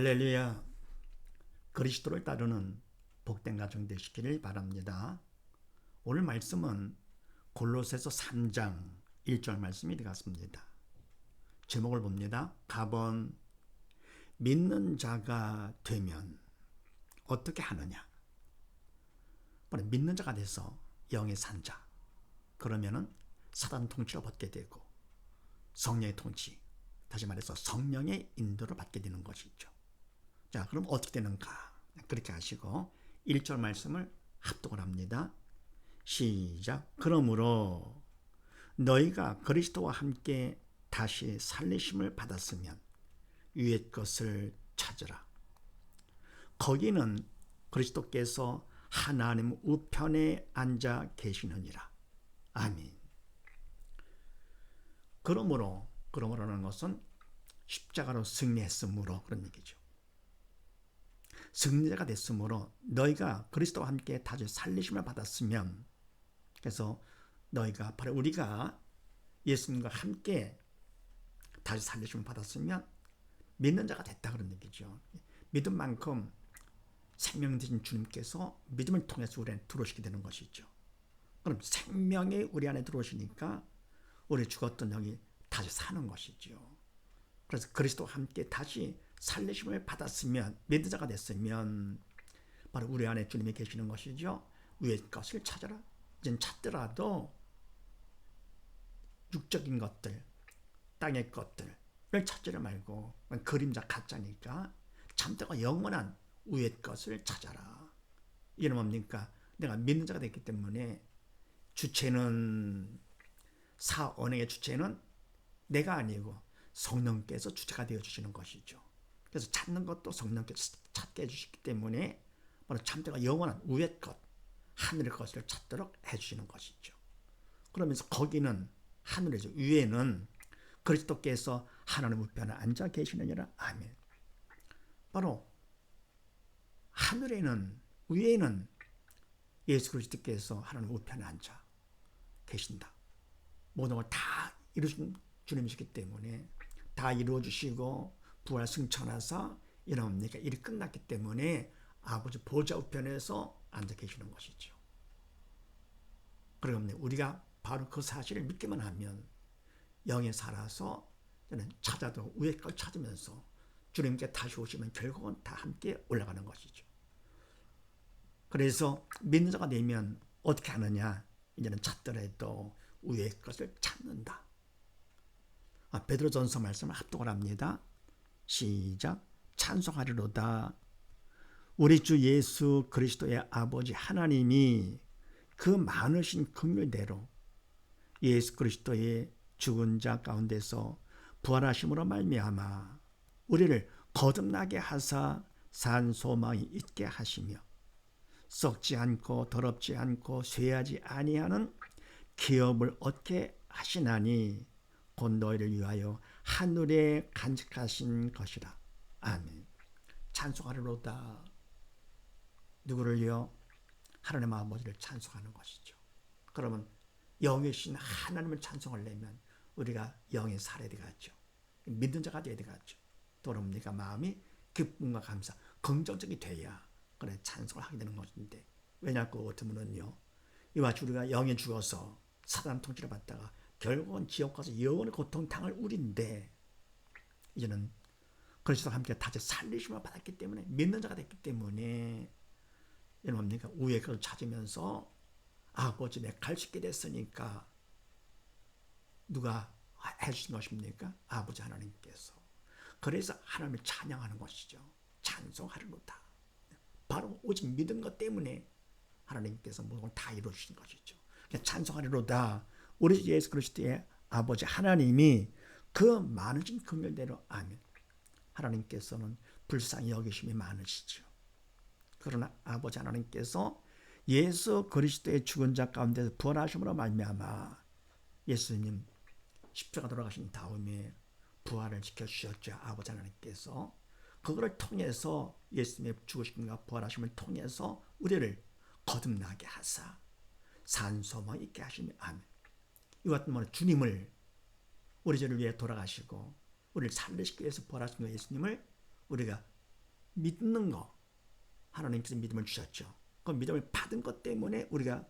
할렐루야 그리스도를 따르는 복된 가정 되시기를 바랍니다. 오늘 말씀은 골로새서 3장 1절 말씀이 되겠습니다. 제목을 봅니다. 가번 믿는 자가 되면 어떻게 하느냐? 믿는 자가 돼서 영의 산자. 그러면은 사단 통치를 받게 되고 성령의 통치, 다시 말해서 성령의 인도를 받게 되는 것이죠. 자, 그럼 어떻게 되는가? 그렇게 하시고 1절 말씀을 합독을 합니다. 시작. 그러므로 너희가 그리스도와 함께 다시 살리심을 받았으면 위의 것을 찾으라. 거기는 그리스도께서 하나님 우편에 앉아 계시느니라. 아멘. 그러므로 그러므로는 것은 십자가로 승리했으므로 그런 얘기죠. 승리자가 됐으므로 너희가 그리스도와 함께 다시 살리심을 받았으면 그래서 너희가 바로 우리가 예수님과 함께 다시 살리심을 받았으면 믿는 자가 됐다 그런 얘기죠. 믿은 만큼 생명 되신 주님께서 믿음을 통해서 우리 안에 들어오시게 되는 것이죠. 그럼 생명이 우리 안에 들어오시니까 우리 죽었던 영이 다시 사는 것이죠. 그래서 그리스도와 함께 다시 살리심을 받았으면 믿는 자가 됐으면 바로 우리 안에 주님이 계시는 것이죠. 위의 것을 찾아라. 이제 찾더라도 육적인 것들, 땅의 것들을 찾지를 말고 그림자 가짜니까 참되고 영원한 위의 것을 찾아라. 이는 뭡니까? 내가 믿는 자가 됐기 때문에 주체는 사언행의 주체는 내가 아니고 성령께서 주체가 되어 주시는 것이죠. 그래서 찾는 것도 성령께서 찾게 해주시기 때문에 바로 참되가 영원한 위의 것, 하늘의 것을 찾도록 해주시는 것이죠. 그러면서 거기는 하늘이죠. 위에는 그리스도께서 하나님 우편에 앉아 계시느니라. 아멘. 바로 하늘에는 위에는 예수 그리스도께서 하나님 우편에 앉아 계신다. 모든 걸 다 이루신 주님이시기 때문에 다 이루어 주시고 부활 승 천하사 이러니까 일이 끝났기 때문에 아버지 보좌 우편에서 앉아 계시는 것이죠. 그러면 우리가 바로 그 사실을 믿기만 하면 영에 살아서 저는 찾아도 위에 걸 찾으면서 주님께 다시 오시면 결국은 다 함께 올라가는 것이죠. 그래서 믿는 자가 되면 어떻게 하느냐? 이제는 찾더라도 위의 것을 찾는다. 아, 베드로전서 말씀을 합독을 합니다. 시작. 찬송하리로다. 우리 주 예수 그리스도의 아버지 하나님이 그 많으신 긍휼대로 예수 그리스도의 죽은 자 가운데서 부활하심으로 말미암아 우리를 거듭나게 하사 산 소망이 있게 하시며 썩지 않고 더럽지 않고 쇠하지 아니하는 기업을 얻게 하시나니 곧 너희를 위하여 하늘에 간직하신 것이라. 아멘. 찬송하리로다. 누구를요? 하나님 아버지를 찬송하는 것이죠. 그러면 영의 신 하나님을 찬송하려면 우리가 영의 살아야 되겠죠. 믿는 자가 되어야 되겠죠. 또럽니까 마음이 기쁨과 감사, 긍정적이 돼야 그래 찬송을 하게 되는 것인데 왜냐고 같으면요 이와 우리가 영에 죽어서 사단 통치를 받다가 결국은 지옥 가서 영원의 고통 당할 우리인데 이제는 그리스도와 함께 다시 살리심을 받았기 때문에 믿는 자가 됐기 때문에 이는 뭡니까? 우의 것을 찾으면서 아버지 내갈수 있게 됐으니까 누가 해주신 것입니까? 아버지 하나님께서. 그래서 하나님을 찬양하는 것이죠. 찬송하려다. 바로 오직 믿은 것 때문에 하나님께서 모든 걸다 이루어주신 것이죠. 찬송하리로다. 우리 예수 그리스도의 아버지 하나님이 그 많으신 긍휼대로 아멘. 하나님께서는 불쌍히 여기심이 많으시죠. 그러나 아버지 하나님께서 예수 그리스도의 죽은 자 가운데서 부활하심으로 말미암아 예수님 십자가 돌아가신 다음에 부활을 지켜 주셨죠. 아버지 하나님께서 그거를 통해서 예수님의 죽으심과 부활하심을 통해서 우리를 거듭나게 하사 산소망 있게 하시며 아멘. 이 같은 말 주님을 우리 죄를 위해 돌아가시고 우리를 살리시기 위해서 부활하신 예수님을 우리가 믿는 거 하나님께서 믿음을 주셨죠. 그 믿음을 받은 것 때문에 우리가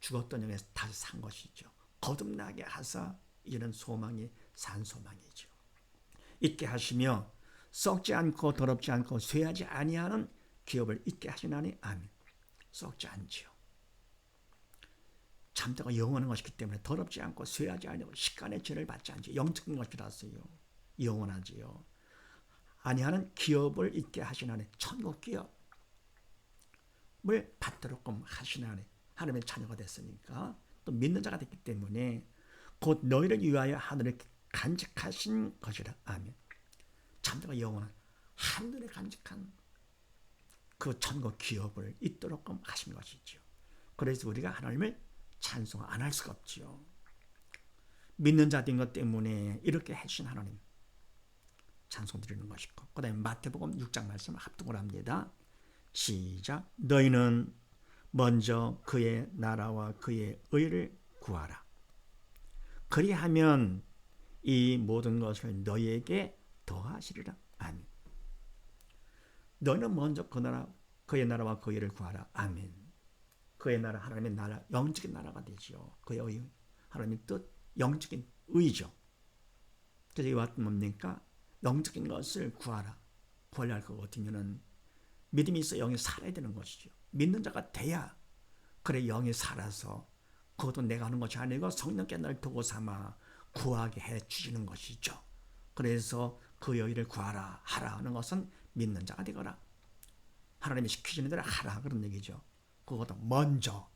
죽었던 영에서 다시 산 것이죠. 거듭나게 하사 이런 소망이 산 소망이죠. 있게 하시며 썩지 않고 더럽지 않고 쇠하지 아니하는 기업을 있게 하시나니 아멘. 썩지 않지요. 참다가 영원한 것이기 때문에 더럽지 않고 쇠하지 아니하고 식간의 죄를 받지 않지 영적인 것이라서요. 영원하지요. 아니하는 기업을 있게 하시나니 천국 기업을 받도록끔 하시나니 하나님의 자녀가 됐으니까 또 믿는 자가 됐기 때문에 곧 너희를 위하여 하늘에 간직하신 것이라 아멘. 참다가 영원한 하늘에 간직한 그 천국 기업을 있도록끔 하신 것이죠. 그래서 우리가 하나님을 찬송 안 할 수가 없지요. 믿는 자된 것 때문에 이렇게 해주신 하나님 찬송 드리는 것이고 그 다음에 마태복음 6장 말씀을 합동을 합니다. 시작 너희는 먼저 그의 나라와 그의 의를 구하라. 그리하면 이 모든 것을 너희에게 더하시리라. 아멘. 너희는 먼저 그 나라, 그의 나라와 그의 의를 구하라. 아멘. 그의 나라, 하나님의 나라, 영적인 나라가 되지요. 그의 의, 하나님의 뜻, 영적인 의죠. 그래서 이와 같은 뭡니까? 영적인 것을 구하라. 구하려 할것 같으면은 믿음이 있어 영이 살아야 되는 것이죠. 믿는 자가 돼야 그래 영이 살아서 그것도 내가 하는 것이 아니고 성령께 날 도구 삼아 구하게 해 주시는 것이죠. 그래서 그 여의를 구하라 하라 하는 것은 믿는 자가 되거라. 하나님이 시키시는 대로 하라 그런 얘기죠. 그것도 먼저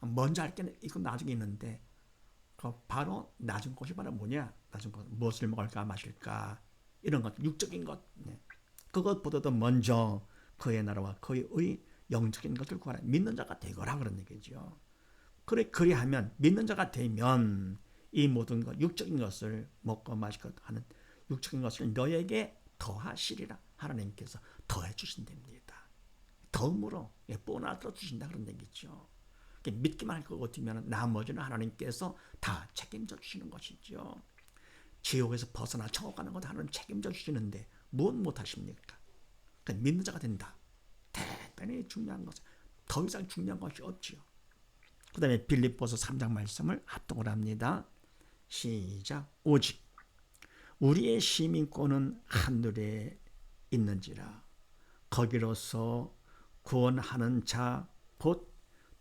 먼저 할게 이거 나중에 있는데 그 바로 낮은 것이 바로 뭐냐? 낮은 것 무엇을 먹을까 마실까 이런 것 육적인 것 네. 그것보다도 먼저 그의 나라와 그의 의 영적인 것을 구하라 믿는 자가 되거라 그런 얘기죠. 그래 그리하면 믿는 자가 되면 이 모든 것 육적인 것을 먹고 마시고 하는 육적인 것을 너에게 더하시리라 하나님께서 더해 주신답니다. 덤으로 보너스로 주신다 그런 얘기죠. 믿기만 할 것 같으면 나머지는 하나님께서 다 책임져 주시는 것이죠. 지옥에서 벗어나 천국 가는 것 하나님 책임져 주시는데 무엇 못하십니까? 그러니까 믿는 자가 된다. 대단히 중요한 것은 더 이상 중요한 것이 없지요. 그 다음에 빌립보서 3장 말씀을 합동을 합니다. 시작. 오직 우리의 시민권은 하늘에 있는지라 거기로서 구원하는 자 곧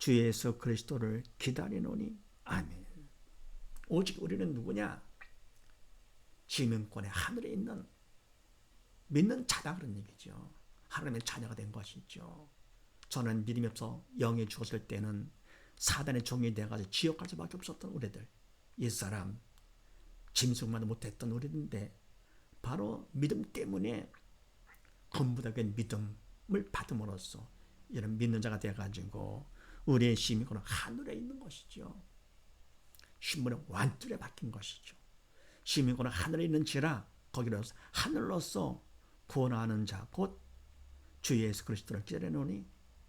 주 예수 그리스도를 기다리노니 아멘. 오직 우리는 누구냐? 시민권의 하늘에 있는 믿는 자다 그런 얘기죠. 하나님의 자녀가 된 것이죠. 저는 믿음이 없어 영에 죽었을 때는 사단의 종이 돼가지고 지옥 갈 수밖에 없었던 우리들. 옛사람 짐승만 못했던 우리인데 바로 믿음 때문에 건부다된 믿음을 받음으로써 이런 믿는 자가 돼가지고 우리의 시민권은 하늘에 있는 것이죠. 신문은 완뚜에 바뀐 것이죠. 시민권은 하늘에 있는지라 거기로서 하늘로서 구원하는 자 곧 주 예수 그리스도를 기다려노니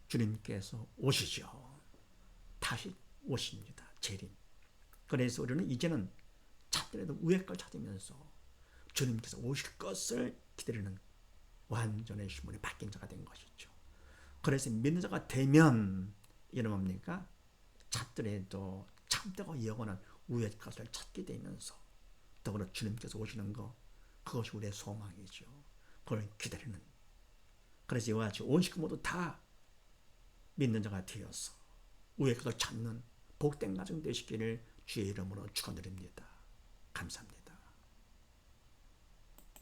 주님께서 오시죠. 다시 오십니다. 재림. 그래서 우리는 이제는 찾더라도 위의 걸 찾으면서 주님께서 오실 것을 기다리는 완전의 신분이 바뀐 자가 된 것이죠. 그래서 믿는 자가 되면 이런 뭡니까? 찾더라도 참다고 영원한 위의 것을 찾게 되면서 더불어 주님께서 오시는 거 그것이 우리의 소망이죠. 그걸 기다리는. 그래서 이와 같이 온 식구 모두 다 믿는 자가 되어서 위의 것을 찾는 복된 가정 되시기를 주의 이름으로 축원드립니다. 감사합니다.